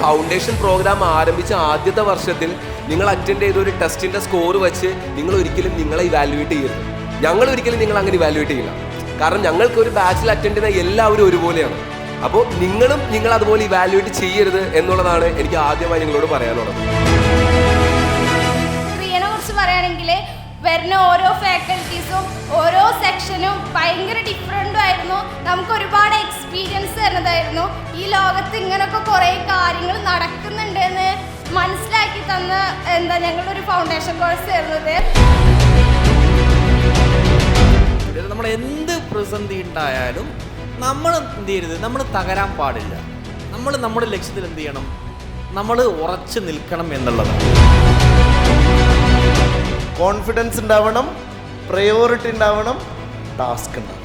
Foundation programme ആരംഭിച്ച ആദ്യത്തെ വർഷത്തിൽ നിങ്ങൾ അറ്റൻഡ് ചെയ്ത ഒരു ടെസ്റ്റിന്റെ സ്കോർ വെച്ച് നിങ്ങൾ ഒരിക്കലും നിങ്ങളെ ഇവാലുവേറ്റ് ചെയ്യരുത്. ഞങ്ങൾ ഒരിക്കലും നിങ്ങൾ അങ്ങനെ ഇവാലുവേറ്റ് ചെയ്യില്ല. കാരണം ഞങ്ങൾക്ക് ഒരു ബാച്ചിൽ അറ്റൻഡ് ചെയ്യുന്ന എല്ലാവരും ഒരുപോലെയാണ്. അപ്പോൾ നിങ്ങളും നിങ്ങൾ അതുപോലെ ഇവാലുവേറ്റ് ചെയ്യരുത് എന്നുള്ളതാണ് എനിക്ക് ആദ്യമായി നിങ്ങളോട് പറയാനുള്ളത്. വരുന്ന ഓരോ ഫാക്കൽറ്റീസും ഓരോ സെക്ഷനും ഭയങ്കര ഡിഫറെന്റും ആയിരുന്നു. നമുക്ക് ഒരുപാട് തരുന്നതായിരുന്നു ഈ ലോകത്ത് ഇങ്ങനൊക്കെ കുറേ കാര്യങ്ങൾ നടക്കുന്നുണ്ട് എന്ന് മനസ്സിലാക്കി തന്ന എന്താ ഞങ്ങളൊരു ഫൗണ്ടേഷൻ കോഴ്സ് തരുന്നത് അതായത് നമ്മൾ എന്ത് പ്രതിസന്ധി ഉണ്ടായാലും നമ്മൾ എന്ത് ചെയ്യരുത് നമ്മൾ തകരാൻ പാടില്ല. നമ്മൾ നമ്മുടെ ലക്ഷ്യത്തിൽ എന്ത് ചെയ്യണം? നമ്മൾ ഉറച്ചു നിൽക്കണം എന്നുള്ളതാണ് കോൺഫിഡൻസ് ഉണ്ടാവണം പ്രയോറിറ്റി ഉണ്ടാവണം ടാസ്ക് ഉണ്ടാവണം.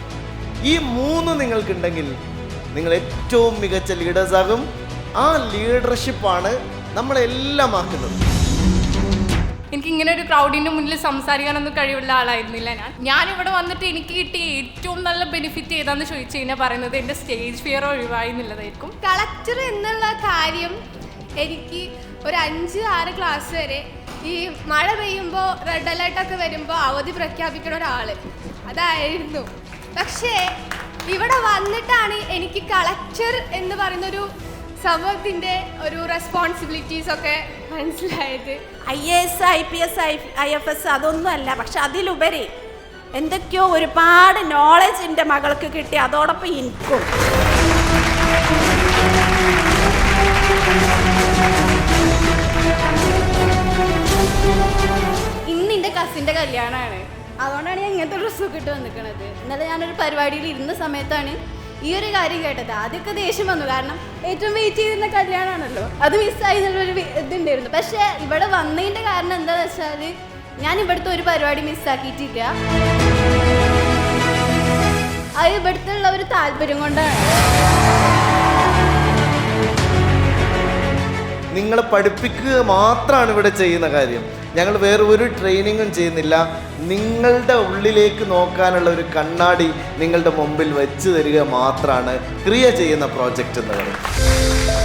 ഈ മൂന്ന് നിങ്ങൾക്കുണ്ടെങ്കിൽ നിങ്ങൾ ഏറ്റവും മികച്ച ലീഡേഴ്സ് ആകും ആ ലീഡർഷിപ്പാണ് നമ്മളെല്ലാം ആക്കുന്നത്. എനിക്ക് ഇങ്ങനെ ഒരു ക്രൗഡിന്റെ മുന്നിൽ സംസാരിക്കാനൊന്നും കഴിവുള്ള ആളായിരുന്നില്ല ഞാൻ. ഞാൻ ഇവിടെ വന്നിട്ട് എനിക്ക് കിട്ടിയ ഏറ്റവും നല്ല ബെനിഫിറ്റ് ഏതാന്ന് ചോദിച്ചു കഴിഞ്ഞാൽ പറയുന്നത് എന്റെ സ്റ്റേജ് ഫിയർ ഒഴിവായി എന്നുള്ളതായിരിക്കും. കളക്ടർ എന്നുള്ള കാര്യം എനിക്ക് ഒരു അഞ്ച് ആറ് ക്ലാസ് വരെ ഈ മഴ പെയ്യുമ്പോൾ റെഡ് അലേർട്ടൊക്കെ വരുമ്പോൾ അവധി പ്രഖ്യാപിക്കണ ഒരാൾ അതായിരുന്നു. പക്ഷേ ഇവിടെ വന്നിട്ടാണ് എനിക്ക് കളക്ടർ എന്ന് പറയുന്നൊരു സമൂഹത്തിന്റെ ഒരു റെസ്പോൺസിബിലിറ്റീസ് ഒക്കെ മനസ്സിലായത്. I A S I P S I I F S അതൊന്നും അല്ല പക്ഷെ അതിലുപരി എന്തൊക്കെയോ ഒരുപാട് നോളജ് എന്റെ മകൾക്ക് കിട്ടി അതോടൊപ്പം എനിക്കും. ഇന്ന് എന്റെ കസിന്റെ കല്യാണമാണ്. അതുകൊണ്ടാണ് ഞാൻ ഇങ്ങനത്തെ ഡ്രസ്സൊക്കെ ഇട്ട് വന്നിക്കണത്. ഇന്നലെ ഞാനൊരു പരിപാടിയിൽ ഇരുന്ന സമയത്താണ് ഈ ഒരു കാര്യം കേട്ടത്. ആദ്യമൊക്കെ ദേഷ്യം വന്നു. കാരണം ഏറ്റവും വെയിറ്റ് ചെയ്തിരുന്ന കല്യാണമാണല്ലോ അത് മിസ്സായി എന്നുള്ളൊരു ഇതുണ്ടായിരുന്നു. പക്ഷേ ഇവിടെ വന്നതിന്റെ കാരണം എന്താണെന്ന് വെച്ചാൽ ഞാൻ ഇവിടുത്തെ ഒരു പരിപാടി മിസ്സാക്കിയിട്ടില്ല അത് ഇവിടുത്തെ ഉള്ള ഒരു താല്പര്യം കൊണ്ടാണ്. നിങ്ങളെ പഠിപ്പിക്കുക മാത്രമാണ് ഇവിടെ ചെയ്യുന്ന കാര്യം. ഞങ്ങൾ വേറെ ഒരു ട്രെയിനിങ്ങും ചെയ്യുന്നില്ല. നിങ്ങളുടെ ഉള്ളിലേക്ക് നോക്കാനുള്ള ഒരു കണ്ണാടി നിങ്ങളുടെ മുമ്പിൽ വെച്ച് തരിക മാത്രമാണ് ക്രിയ ചെയ്യുന്ന പ്രോജക്റ്റ് എന്ന് പറയുന്നത്.